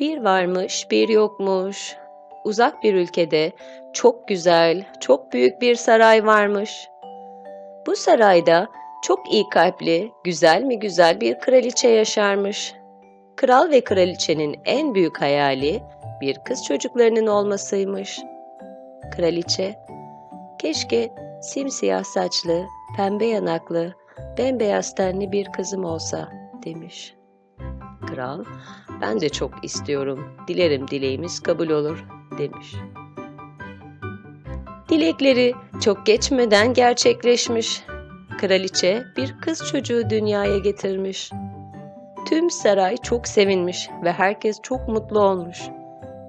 Bir varmış, bir yokmuş. Uzak bir ülkede çok güzel, çok büyük bir saray varmış. Bu sarayda çok iyi kalpli, güzel mi güzel bir kraliçe yaşarmış. Kral ve kraliçenin en büyük hayali bir kız çocuklarının olmasıymış. Kraliçe, keşke simsiyah saçlı, pembe yanaklı, bembeyaz tenli bir kızım olsa demiş. Kral, ben de çok istiyorum, dilerim dileğimiz kabul olur demiş. Dilekleri çok geçmeden gerçekleşmiş. Kraliçe bir kız çocuğu dünyaya getirmiş. Tüm saray çok sevinmiş ve herkes çok mutlu olmuş.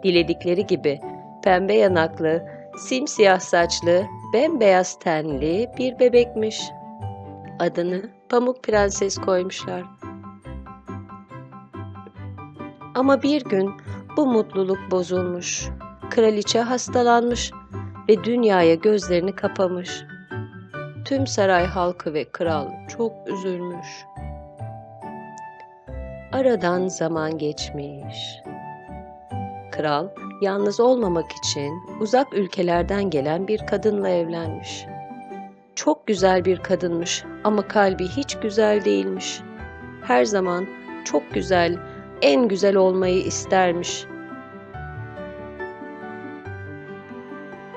Diledikleri gibi pembe yanaklı, simsiyah saçlı, bembeyaz tenli bir bebekmiş. Adını Pamuk Prenses koymuşlar. Ama bir gün bu mutluluk bozulmuş. Kraliçe hastalanmış ve dünyaya gözlerini kapamış. Tüm saray halkı ve kral çok üzülmüş. Aradan zaman geçmiş. Kral yalnız olmamak için uzak ülkelerden gelen bir kadınla evlenmiş. Çok güzel bir kadınmış ama kalbi hiç güzel değilmiş. Her zaman çok güzel, en güzel olmayı istermiş.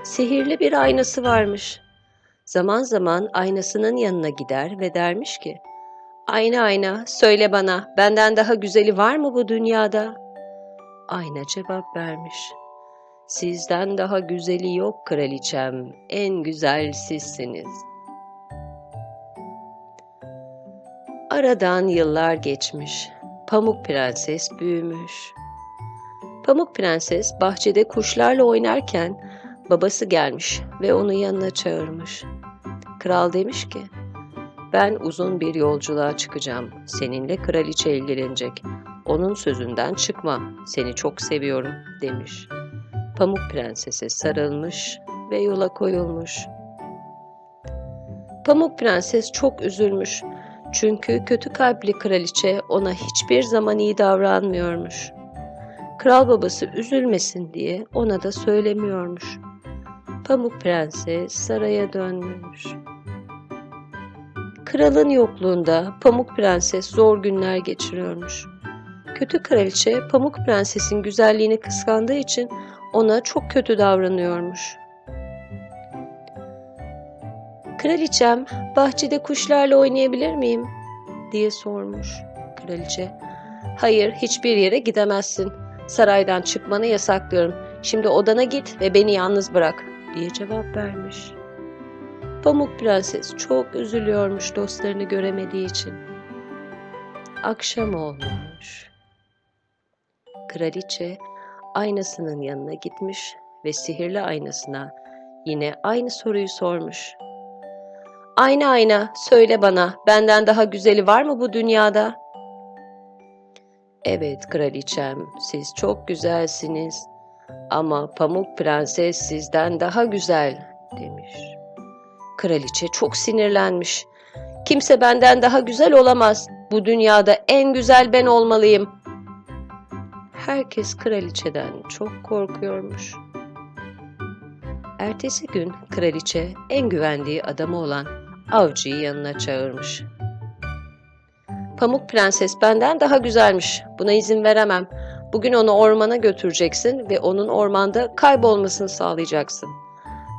Sihirli bir aynası varmış. Zaman zaman aynasının yanına gider ve dermiş ki, Ayna ayna, söyle bana, benden daha güzeli var mı bu dünyada? Ayna cevap vermiş. Sizden daha güzeli yok kraliçem, en güzel sizsiniz. Aradan yıllar geçmiş. Pamuk Prenses büyümüş. Pamuk Prenses bahçede kuşlarla oynarken babası gelmiş ve onu yanına çağırmış. Kral demiş ki, ben uzun bir yolculuğa çıkacağım. Seninle kraliçe ilgilenecek. Onun sözünden çıkma. Seni çok seviyorum demiş. Pamuk Prenses'e sarılmış ve yola koyulmuş. Pamuk Prenses çok üzülmüş. Çünkü kötü kalpli kraliçe ona hiçbir zaman iyi davranmıyormuş. Kral babası üzülmesin diye ona da söylemiyormuş. Pamuk Prenses saraya dönmüş. Kralın yokluğunda Pamuk Prenses zor günler geçiriyormuş. Kötü kraliçe Pamuk Prenses'in güzelliğini kıskandığı için ona çok kötü davranıyormuş. Kraliçem, bahçede kuşlarla oynayabilir miyim? diye sormuş. Kraliçe, hayır hiçbir yere gidemezsin. Saraydan çıkmanı yasaklıyorum. Şimdi odana git ve beni yalnız bırak diye cevap vermiş. Pamuk Prenses çok üzülüyormuş dostlarını göremediği için. Akşam olmuş. Kraliçe aynasının yanına gitmiş ve sihirli aynasına yine aynı soruyu sormuş. Ayna ayna söyle bana benden daha güzeli var mı bu dünyada? Evet kraliçem siz çok güzelsiniz ama Pamuk Prenses sizden daha güzel demiş. Kraliçe çok sinirlenmiş. Kimse benden daha güzel olamaz. Bu dünyada en güzel ben olmalıyım. Herkes kraliçeden çok korkuyormuş. Ertesi gün kraliçe en güvendiği adamı olan avcıyı yanına çağırmış. Pamuk Prenses benden daha güzelmiş. Buna izin veremem. Bugün onu ormana götüreceksin ve onun ormanda kaybolmasını sağlayacaksın.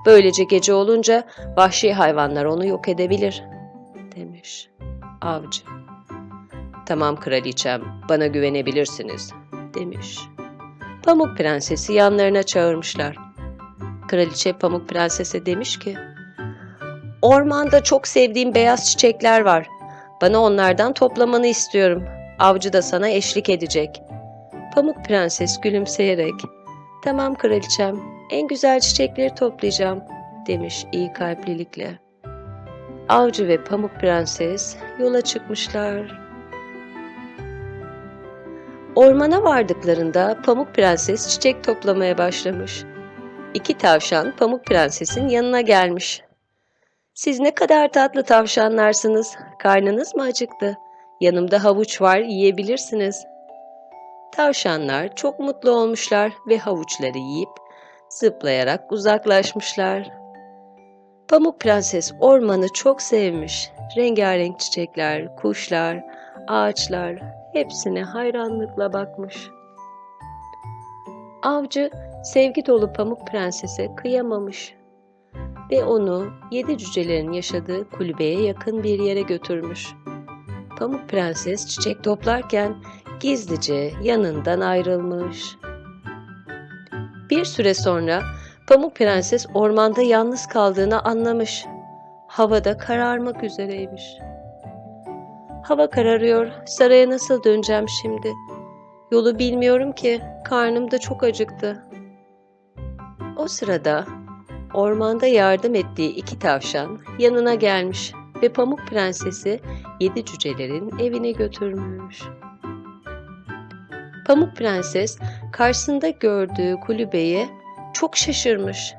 Böylece gece olunca vahşi hayvanlar onu yok edebilir, demiş avcı. Tamam kraliçem, bana güvenebilirsiniz, demiş. Pamuk Prensesi yanlarına çağırmışlar. Kraliçe Pamuk Prenses'e demiş ki, Ormanda çok sevdiğim beyaz çiçekler var. Bana onlardan toplamanı istiyorum. Avcı da sana eşlik edecek. Pamuk Prenses gülümseyerek, Tamam kraliçem, en güzel çiçekleri toplayacağım, demiş iyi kalplilikle. Avcı ve Pamuk Prenses yola çıkmışlar. Ormana vardıklarında Pamuk Prenses çiçek toplamaya başlamış. İki tavşan Pamuk Prenses'in yanına gelmiş. Siz ne kadar tatlı tavşanlarsınız. Karnınız mı acıktı? Yanımda havuç var, yiyebilirsiniz. Tavşanlar çok mutlu olmuşlar ve havuçları yiyip zıplayarak uzaklaşmışlar. Pamuk Prenses ormanı çok sevmiş. Rengarenk çiçekler, kuşlar, ağaçlar hepsine hayranlıkla bakmış. Avcı sevgi dolu Pamuk Prenses'e kıyamamış ve onu yedi cücelerin yaşadığı kulübeye yakın bir yere götürmüş. Pamuk Prenses çiçek toplarken gizlice yanından ayrılmış. Bir süre sonra Pamuk Prenses ormanda yalnız kaldığını anlamış. Havada kararmak üzereymiş. Hava kararıyor. Saraya nasıl döneceğim şimdi? Yolu bilmiyorum ki. Karnım da çok acıktı. O sırada ormanda yardım ettiği iki tavşan yanına gelmiş ve Pamuk Prensesi yedi cücelerin evine götürmüş. Pamuk Prenses karşısında gördüğü kulübeye çok şaşırmış.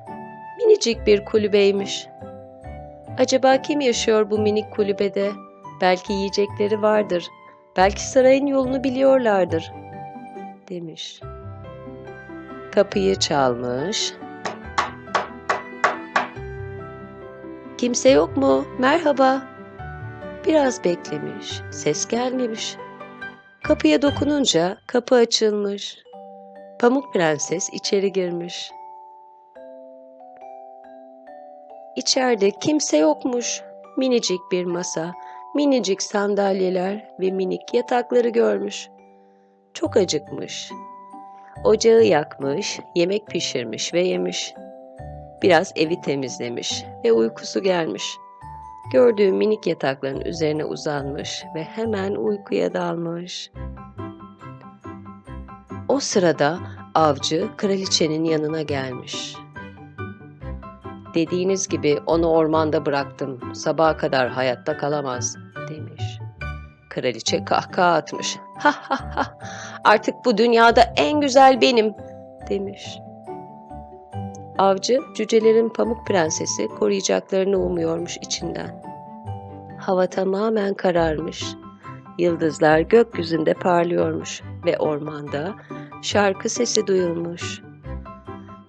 Minicik bir kulübeymiş. Acaba kim yaşıyor bu minik kulübede? Belki yiyecekleri vardır. Belki sarayın yolunu biliyorlardır." demiş. Kapıyı çalmış. Kimse yok mu? Merhaba. Biraz beklemiş. Ses gelmemiş. Kapıya dokununca kapı açılmış. Pamuk Prenses içeri girmiş. İçeride kimse yokmuş. Minicik bir masa, minicik sandalyeler ve minik yatakları görmüş. Çok acıkmış. Ocağı yakmış, yemek pişirmiş ve yemiş. Biraz evi temizlemiş ve uykusu gelmiş. Gördüğü minik yatakların üzerine uzanmış ve hemen uykuya dalmış. O sırada avcı kraliçenin yanına gelmiş. Dediğiniz gibi onu ormanda bıraktım. Sabaha kadar hayatta kalamaz demiş. Kraliçe kahkaha atmış. Ha ha ha artık bu dünyada en güzel benim demiş. Avcı cücelerin pamuk prensesi koruyacaklarını umuyormuş içinden. Hava tamamen kararmış. Yıldızlar gökyüzünde parlıyormuş ve ormanda şarkı sesi duyulmuş.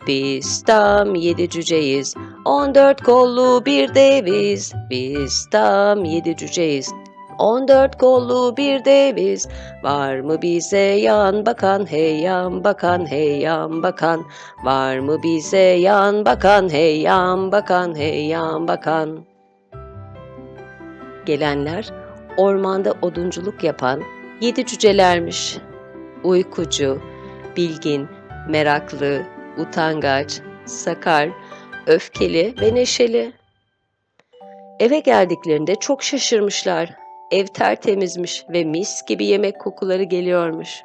Biz tam yedi cüceyiz, on dört kollu bir deviz. Biz tam yedi cüceyiz, on dört kollu bir deviz. Var mı bize yan bakan, hey yan bakan, hey yan bakan. Var mı bize yan bakan, hey yan bakan, hey yan bakan. Gelenler ormanda odunculuk yapan yedi cücelermiş. Uykucu, bilgin, meraklı, utangaç, sakar, öfkeli ve neşeli. Eve geldiklerinde çok şaşırmışlar. Ev tertemizmiş ve mis gibi yemek kokuları geliyormuş.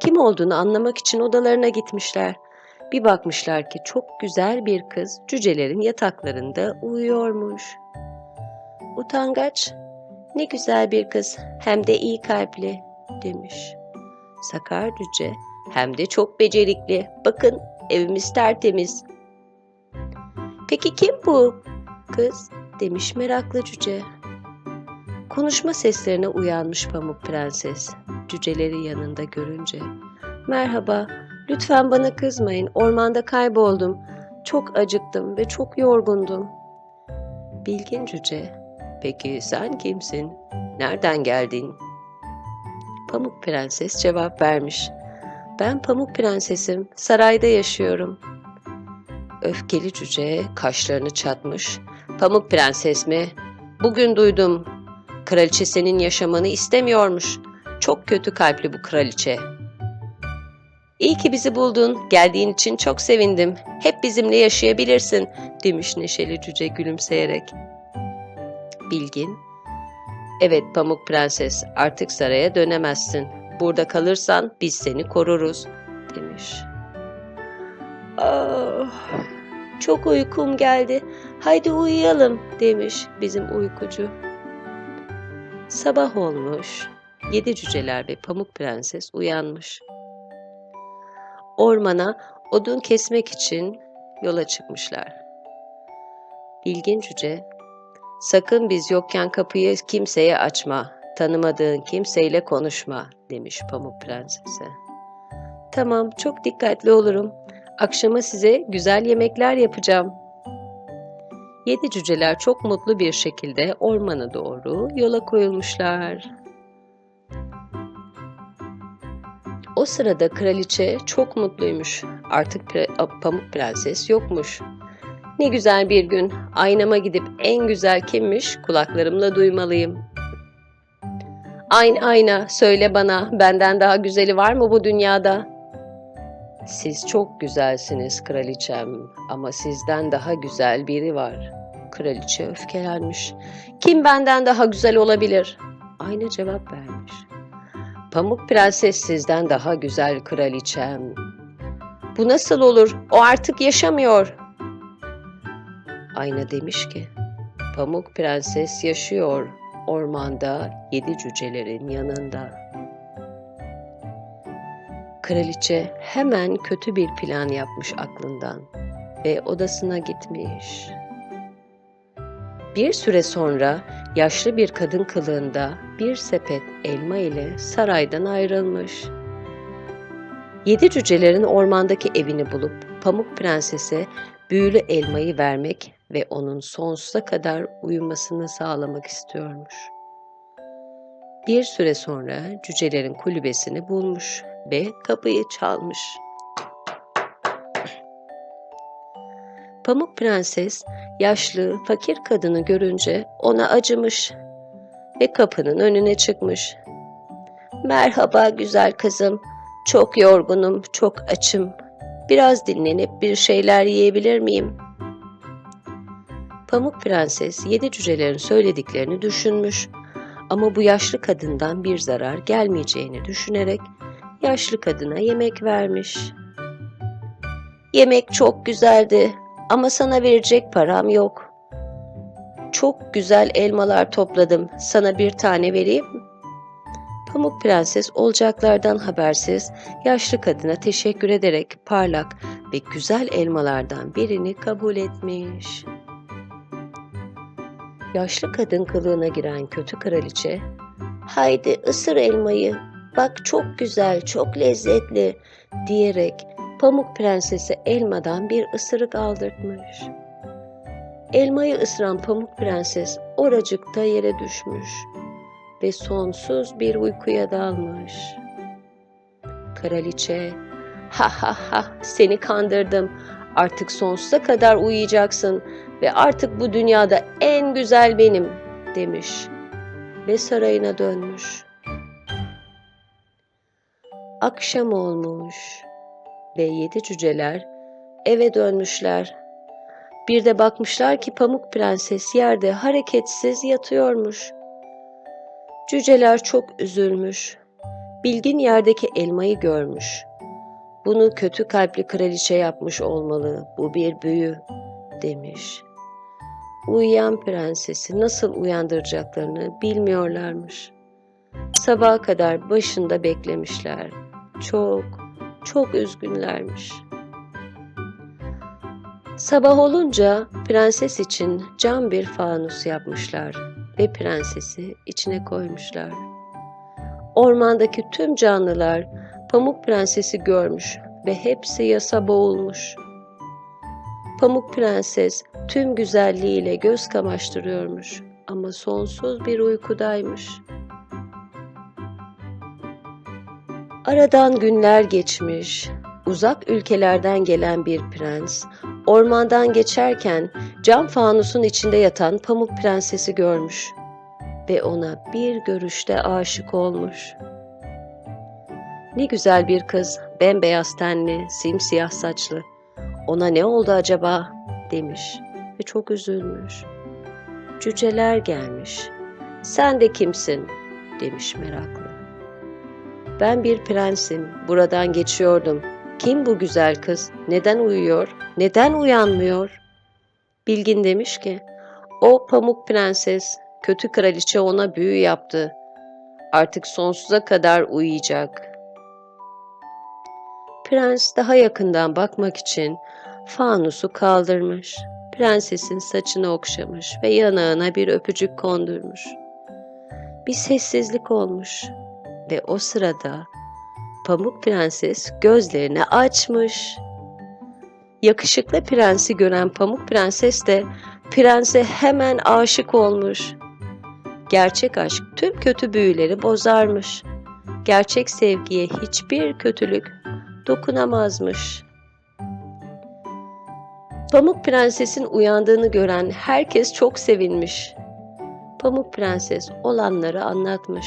Kim olduğunu anlamak için odalarına gitmişler. Bir bakmışlar ki çok güzel bir kız cücelerin yataklarında uyuyormuş. Utangaç, ne güzel bir kız hem de iyi kalpli demiş. Sakar cüce hem de çok becerikli. Bakın evimiz tertemiz. Peki kim bu kız? demiş meraklı cüce. Konuşma seslerine uyanmış Pamuk Prenses. Cüceleri yanında görünce. Merhaba, lütfen bana kızmayın. Ormanda kayboldum. Çok acıktım ve çok yorgundum. Bilgin cüce. Peki sen kimsin? Nereden geldin? Pamuk Prenses cevap vermiş. Ben Pamuk Prensesim, sarayda yaşıyorum. Öfkeli cüce kaşlarını çatmış. Pamuk Prenses mi? Bugün duydum. Kraliçe senin yaşamanı istemiyormuş. Çok kötü kalpli bu kraliçe. İyi ki bizi buldun. Geldiğin için çok sevindim. Hep bizimle yaşayabilirsin, demiş neşeli cüce gülümseyerek. Bilgin, evet Pamuk Prenses artık saraya dönemezsin. Burada kalırsan biz seni koruruz, demiş. Ah, çok uykum geldi. Haydi uyuyalım, demiş bizim uykucu. Sabah olmuş. Yedi cüceler ve Pamuk Prenses uyanmış. Ormana odun kesmek için yola çıkmışlar. Bilgin cüce, sakın biz yokken kapıyı kimseye açma Tanımadığın kimseyle konuşma demiş Pamuk Prenses'e. Tamam, çok dikkatli olurum. Akşama size güzel yemekler yapacağım. Yedi cüceler çok mutlu bir şekilde ormana doğru yola koyulmuşlar. O sırada kraliçe çok mutluymuş. Artık pre- Pamuk Prenses yokmuş. Ne güzel bir gün. Aynama gidip en güzel kimmiş kulaklarımla duymalıyım. Aynı ayna söyle bana benden daha güzeli var mı bu dünyada? Siz çok güzelsiniz kraliçem ama sizden daha güzel biri var. Kraliçe öfkelenmiş. Kim benden daha güzel olabilir? Ayna cevap vermiş. Pamuk Prenses sizden daha güzel kraliçem. Bu nasıl olur? O artık yaşamıyor. Ayna demiş ki, Pamuk Prenses yaşıyor ormanda yedi cücelerin yanında. Kraliçe hemen kötü bir plan yapmış aklından ve odasına gitmiş. Bir süre sonra yaşlı bir kadın kılığında bir sepet elma ile saraydan ayrılmış. Yedi cücelerin ormandaki evini bulup Pamuk Prenses'e büyülü elmayı vermek ve onun sonsuza kadar uyumasını sağlamak istiyormuş. Bir süre sonra cücelerin kulübesini bulmuş ve kapıyı çalmış. Pamuk Prenses yaşlı, fakir kadını görünce ona acımış ve kapının önüne çıkmış. Merhaba güzel kızım. Çok yorgunum, çok açım. Biraz dinlenip bir şeyler yiyebilir miyim? Pamuk Prenses yedi cücelerin söylediklerini düşünmüş ama bu yaşlı kadından bir zarar gelmeyeceğini düşünerek yaşlı kadına yemek vermiş. Yemek çok güzeldi ama sana verecek param yok. Çok güzel elmalar topladım. Sana bir tane vereyim? Pamuk Prenses olacaklardan habersiz yaşlı kadına teşekkür ederek parlak ve güzel elmalardan birini kabul etmiş. Yaşlı kadın kılığına giren kötü kraliçe, "Haydi ısır elmayı. Bak çok güzel, çok lezzetli." diyerek Pamuk Prenses'e elmadan bir ısırık aldırtmış. Elmayı ısıran Pamuk Prenses oracıkta yere düşmüş ve sonsuz bir uykuya dalmış. Kraliçe, ha ha ha seni kandırdım. Artık sonsuza kadar uyuyacaksın ve artık bu dünyada en güzel benim demiş ve sarayına dönmüş. Akşam olmuş ve yedi cüceler eve dönmüşler. Bir de bakmışlar ki Pamuk Prenses yerde hareketsiz yatıyormuş. Cüceler çok üzülmüş. Bilgin yerdeki elmayı görmüş. Bunu kötü kalpli kraliçe yapmış olmalı. Bu bir büyü demiş. Uyuyan prensesi nasıl uyandıracaklarını bilmiyorlarmış. Sabaha kadar başında beklemişler. Çok, çok üzgünlermiş. Sabah olunca prenses için cam bir fanus yapmışlar ve prensesi içine koymuşlar. Ormandaki tüm canlılar Pamuk Prensesi görmüş ve hepsi yasa boğulmuş. Pamuk Prenses tüm güzelliğiyle göz kamaştırıyormuş ama sonsuz bir uykudaymış. Aradan günler geçmiş. Uzak ülkelerden gelen bir prens ormandan geçerken cam fanusun içinde yatan Pamuk Prensesi görmüş ve ona bir görüşte aşık olmuş. Ne güzel bir kız, bembeyaz tenli, simsiyah saçlı. Ona ne oldu acaba demiş ve çok üzülmüş. Cüceler gelmiş. Sen de kimsin demiş meraklı. Ben bir prensim, buradan geçiyordum. Kim bu güzel kız? Neden uyuyor? Neden uyanmıyor? Bilgin demiş ki, o pamuk prenses, kötü kraliçe ona büyü yaptı. Artık sonsuza kadar uyuyacak. Prens daha yakından bakmak için fanusu kaldırmış. Prensesin saçını okşamış ve yanağına bir öpücük kondurmuş. bir sessizlik olmuş ve o sırada Pamuk Prenses gözlerini açmış. Yakışıklı prensi gören Pamuk Prenses de prense hemen aşık olmuş. Gerçek aşk tüm kötü büyüleri bozarmış. Gerçek sevgiye hiçbir kötülük dokunamazmış. Pamuk Prenses'in uyandığını gören herkes çok sevinmiş. Pamuk Prenses olanları anlatmış.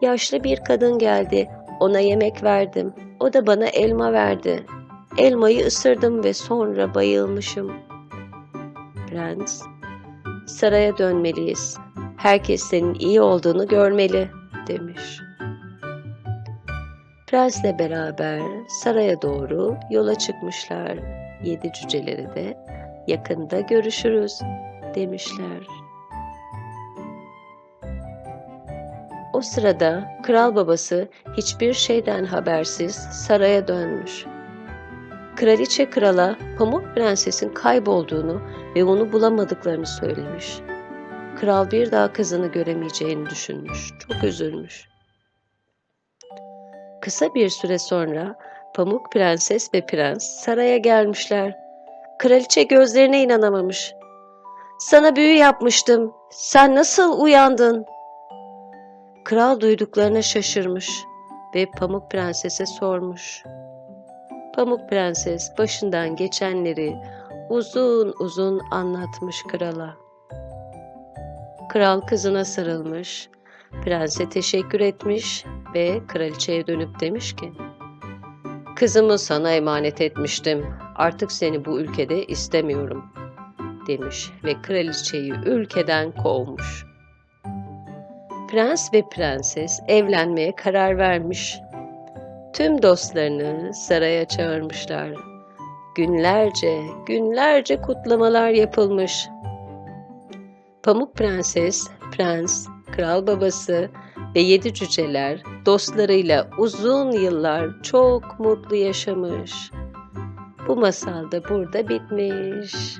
Yaşlı bir kadın geldi, ona yemek verdim. O da bana elma verdi. Elmayı ısırdım ve sonra bayılmışım. Prens, saraya dönmeliyiz. Herkes senin iyi olduğunu görmeli, demiş. Prensle beraber saraya doğru yola çıkmışlar. Yedi cüceleri de yakında görüşürüz demişler. O sırada kral babası hiçbir şeyden habersiz saraya dönmüş. Kraliçe krala Pamuk Prenses'in kaybolduğunu ve onu bulamadıklarını söylemiş. Kral bir daha kızını göremeyeceğini düşünmüş. Çok üzülmüş. Kısa bir süre sonra Pamuk Prenses ve Prens saraya gelmişler. Kraliçe gözlerine inanamamış. Sana büyü yapmıştım. Sen nasıl uyandın? Kral duyduklarına şaşırmış ve Pamuk Prenses'e sormuş. Pamuk Prenses başından geçenleri uzun uzun anlatmış krala. Kral kızına sarılmış, prense teşekkür etmiş ve kraliçeye dönüp demiş ki Kızımı sana emanet etmiştim. Artık seni bu ülkede istemiyorum." demiş ve kraliçeyi ülkeden kovmuş. Prens ve prenses evlenmeye karar vermiş. Tüm dostlarını saraya çağırmışlar. Günlerce, günlerce kutlamalar yapılmış. Pamuk Prenses, Prens, Kral Babası ve yedi cüceler dostlarıyla uzun yıllar çok mutlu yaşamış. Bu masal da burada bitmiş.